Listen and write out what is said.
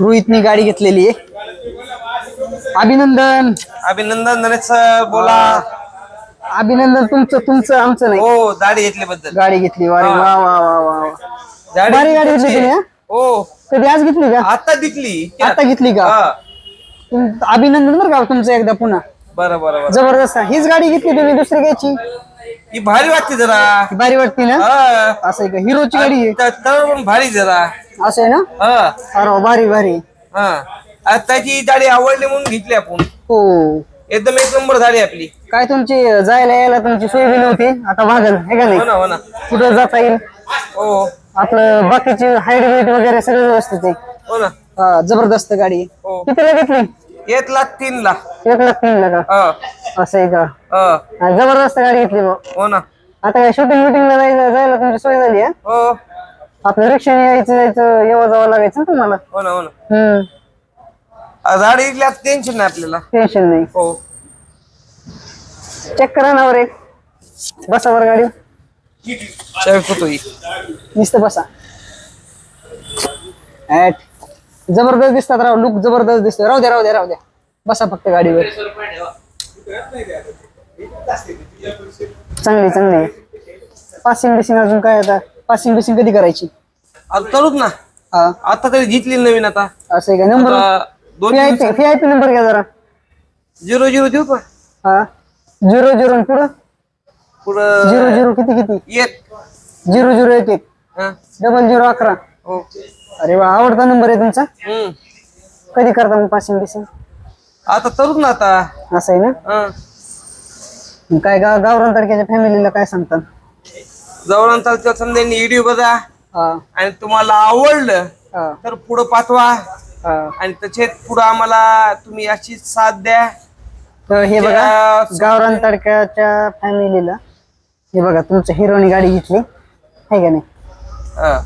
रोहितनी गाडी घेतलेली आहे. अभिनंदन. अभिनंदन नरेश बोला. अभिनंदन तुमचं तुमचं आमचं नाही. हो दाढी घेतल्याबद्दल गाडी घेतली वा वा वा वा वा वा. दाढी भारी गाडी घेतली तुम्ही, हा? हो. कधी आज घेतली का? आता दिकली आता घेतली का. तुम- अभिनंदन बरं का तुमचं एकदा पुन्हा. बरं बरं बरं. जबरदस्त. हीच गाडी घेतली तुम्ही दुसरी घ्यायची. ही भारी वाटते जरा. भारी वाटते ना? हा. असं आहे का? हिरोची गाडी आहे. त- तळ पण भारी जरा. असं आहे ना? हा. अरे वा, भारी भारी. हा. आता त्याची दाढी आवडली म्हणून घेतली आपण. हो. एकदम एक नंबर झाली आपली. काय तुमची जायला यायला तुमची सोय बी नव्हती आता भागल हे का हो नाही ना हो ना. कुठं जाता येईल? हो. आपलं बाकीचे हाईट वेट वगैरे सगळं व्यवस्थित आहे. हो ना. हा, जबरदस्त गाडी आहे. हो. कितीला घेतली? एक लाख तीन ला एक लाख तीनला का? हा. असं आहे का? हा. जबरदस्त गाडी घेतली मग. हो ना. आता काय शूटिंग मिटिंगला जायला जायला तुमची सोय झाली आहे हो. आपल्या रिक्षाने यायचं जायचं येवा जावं लागायचं ना तुम्हाला? हो ना हो ना. हम्म. आ, टेन्शन नाही आपल्याला. टेन्शन नाही. हो. चेक करा ना एक. बसा वर गाडी. ही नुसतं बसा. ऍट जबरदस्त दिसतात राव लुक जबरदस्त दिसतोय. राहू द्या राहू द्या राहू द्या. बसा फक्त गाडीवर. चांगली चांगली पासिंग बिसिंग अजून काय आता? पासिंग बिसिंग कधी करायची? आता करूच ना. हा. आता तरी घेतली नवीन आता. असं आहे का? नंबर दोन V I P V I P number घ्या जरा. झिरो झिरो देऊ का? हा. झिरो झिरो पुढं? पुढं झिरो झिरो किती किती? एक. झिरो झिरो एक एक. हा. डबल झिरो अकरा. हो. अरे वा आवडता नंबर आहे तुमचा? हम्म. कधी करता मग पासिंग बिसिंग आता तरूच ना आता. असं आहे ना? हा. मग काय गाव गावरान तडक्याच्या फॅमिलीला काय सांगतात जवळ चालतं समजा व्हिडिओ बघा. हा. आणि तुम्हाला आवडलं हा. तर पुढं पाठवा. हा. आणि त्याच्यात पुढं आम्हाला तुम्ही अशी साथ द्या. तर हे बघा त्या- गावरान तडक्याच्या फॅमिलीला हे बघा तुमच्या हिरोनी गाडी घेतली. आहे का नाही? हा.